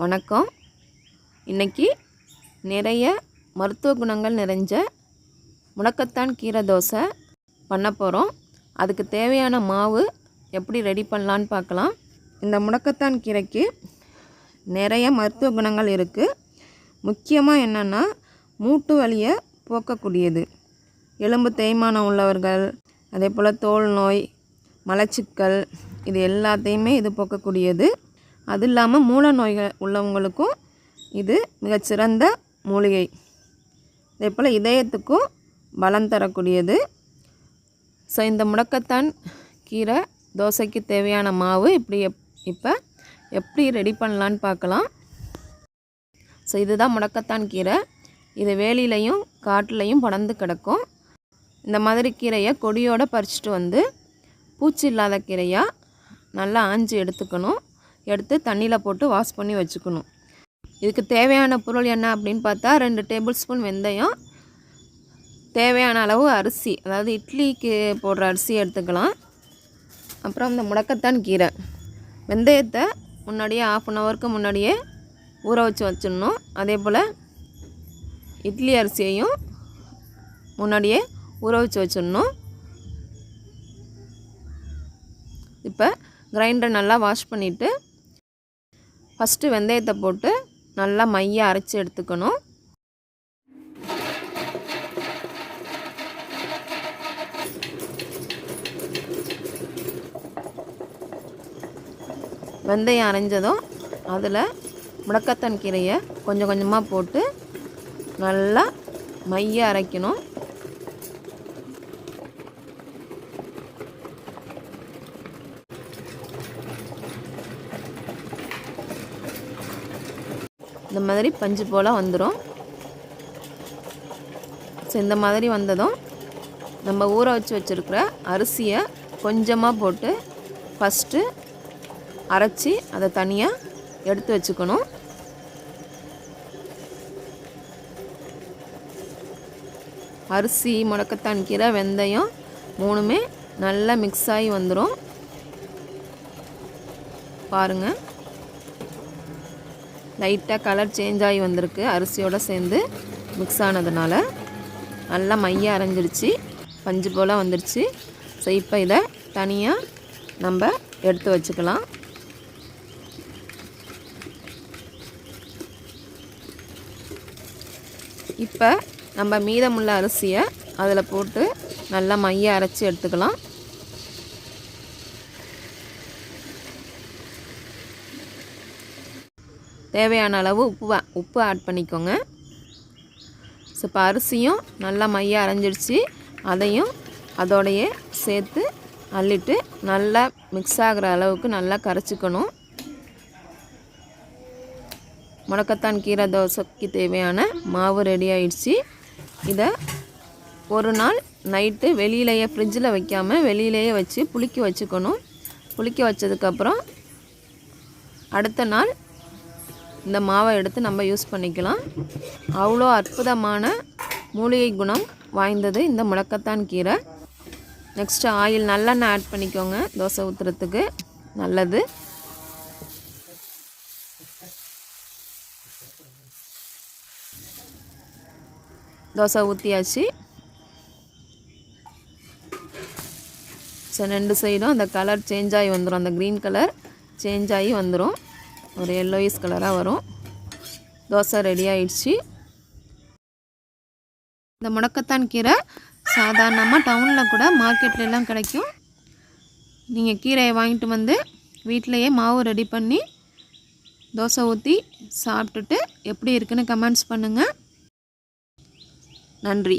வணக்கம். இன்னைக்கு நிறைய மருத்துவ குணங்கள் நிறைஞ்ச முடக்கத்தான் கீரை தோசை பண்ண போகிறோம் அதுக்கு தேவையான மாவு எப்படி ரெடி பண்ணலான்னு பார்க்கலாம். இந்த முடக்கத்தான் கீரைக்கு நிறைய மருத்துவ குணங்கள் இருக்குது முக்கியமாக என்னென்னா மூட்டு வலியை போக்கக்கூடியது. எலும்பு தேய்மானம் உள்ளவர்கள் அதே போல் தோல் நோய் மலச்சிக்கல் இது எல்லாத்தையுமே இது போக்கக்கூடியது. அது இல்லாமல் மூல நோய்கள் உள்ளவங்களுக்கும் இது மிகச்சிறந்த மூலிகை. அதே போல் இதயத்துக்கும் பலம் தரக்கூடியது. ஸோ இந்த முடக்கத்தான் கீரை தோசைக்கு தேவையான மாவு இப்படி எப் இப்போ எப்படி ரெடி பண்ணலான்னு பார்க்கலாம் ஸோ இதுதான் முடக்கத்தான் கீரை. இது வேலிலையும் காட்டுலையும் படர்ந்து கிடக்கும். இந்த மாதிரி கீரையை கொடியோடு பறிச்சுட்டு வந்து பூச்சி இல்லாத கீரையாக நல்லா ஆஞ்சி எடுத்துக்கணும். எடுத்து தண்ணியில் போட்டு வாஷ் பண்ணி வச்சுக்கணும். இதுக்கு தேவையான பொருள் என்ன அப்படின்னு பார்த்தா ரெண்டு டேபிள் ஸ்பூன் வெந்தயம் தேவையான அளவு அரிசி அதாவது இட்லிக்கு போடுற அரிசி எடுத்துக்கலாம். அப்புறம் இந்த முடக்கத்தான் கீரை. வெந்தயத்தை முன்னாடியே ஆஃப் அன் ஹவருக்கு முன்னாடியே ஊற வச்சு வச்சிடணும். அதே போல் இட்லி அரிசியையும் முன்னாடியே ஊற வச்சு வச்சிடணும். இப்போ கிரைண்டர் நல்லா வாஷ் பண்ணிவிட்டு ஃபஸ்ட்டு வெந்தயத்தை போட்டு நல்லா மைய அரைச்சி எடுத்துக்கணும். வெந்தயம் அரைஞ்சதும் அதில் முடக்கத்தான் கீரையை கொஞ்சம் கொஞ்சமாக போட்டு நல்லா மைய அரைக்கணும். இந்த மாதிரி பஞ்சு போல் வந்துடும் ஸோ இந்த மாதிரி வந்ததும் நம்ம ஊற வச்சு வச்சுருக்கிற அரிசியை கொஞ்சமாக போட்டு ஃபஸ்ட்டு அரைச்சி அதை தனியாக எடுத்து வச்சுக்கணும். அரிசி முடக்கத்தான் கீரை வெந்தயம் மூணுமே நல்லா மிக்ஸ் ஆகி வந்துடும் பாருங்கள் லைட்டாக கலர் சேஞ்ச் ஆகி வந்திருக்கு. அரிசியோடு சேர்ந்து மிக்ஸ் ஆனதுனால நல்லா மைய அரைஞ்சிருச்சு. பஞ்சு போல் வந்துருச்சு. ஸோ இப்போ இதை தனியாக நம்ம எடுத்து வச்சுக்கலாம். இப்போ நம்ம மீதமுள்ள அரிசியை அதில் போட்டு நல்லா மைய அரைச்சி எடுத்துக்கலாம். தேவையான அளவு உப்பு உப்பு ஆட் பண்ணிக்கோங்க. ஸோ இப்போ அரிசியும் நல்லா மைய அரைஞ்சிடுச்சு அதையும் அதோடையே சேர்த்து அள்ளிட்டு நல்லா மிக்ஸ் ஆகிற அளவுக்கு நல்லா கரைச்சிக்கணும். முடக்கத்தான் கீரை தோசைக்கு தேவையான மாவு ரெடி ஆயிடுச்சு. இதை ஒரு நாள் நைட்டு வெளியிலேயே ஃப்ரிட்ஜில் வைக்காமல் வெளியிலேயே வச்சு புளிக்க வச்சுக்கணும். புளிக்க வச்சதுக்கப்புறம் அடுத்த நாள் இந்த மாவை எடுத்து நம்ம யூஸ் பண்ணிக்கலாம். அவ்வளோ அற்புதமான மூலிகை குணம் வாய்ந்தது இந்த முளக்கத்தான் கீரை. நெக்ஸ்ட்டு ஆயில் நல்லெண்ணெய் ஆட் பண்ணிக்கோங்க. தோசை ஊற்றுறதுக்கு நல்லது. தோசை ஊற்றியாச்சு ஸோ ரெண்டு சைடும் அந்த கலர் சேஞ்ச் ஆகி வந்துடும் அந்த க்ரீன் கலர் சேஞ்ச் ஆகி வந்துடும் ஒரு எல்லோயிஸ் கலராக வரும். தோசை ரெடி ஆயிடுச்சு. இந்த முடக்கத்தான் கீரை. சாதாரணமாக டவுனில் கூட மார்க்கெட்லலாம் கிடைக்கும். நீங்கள் கீரையை வாங்கிட்டு வந்து வீட்டிலையே மாவு ரெடி பண்ணி தோசை ஊற்றி சாப்பிட்டுட்டு எப்படி இருக்குன்னு கமெண்ட்ஸ் பண்ணுங்கள் நன்றி.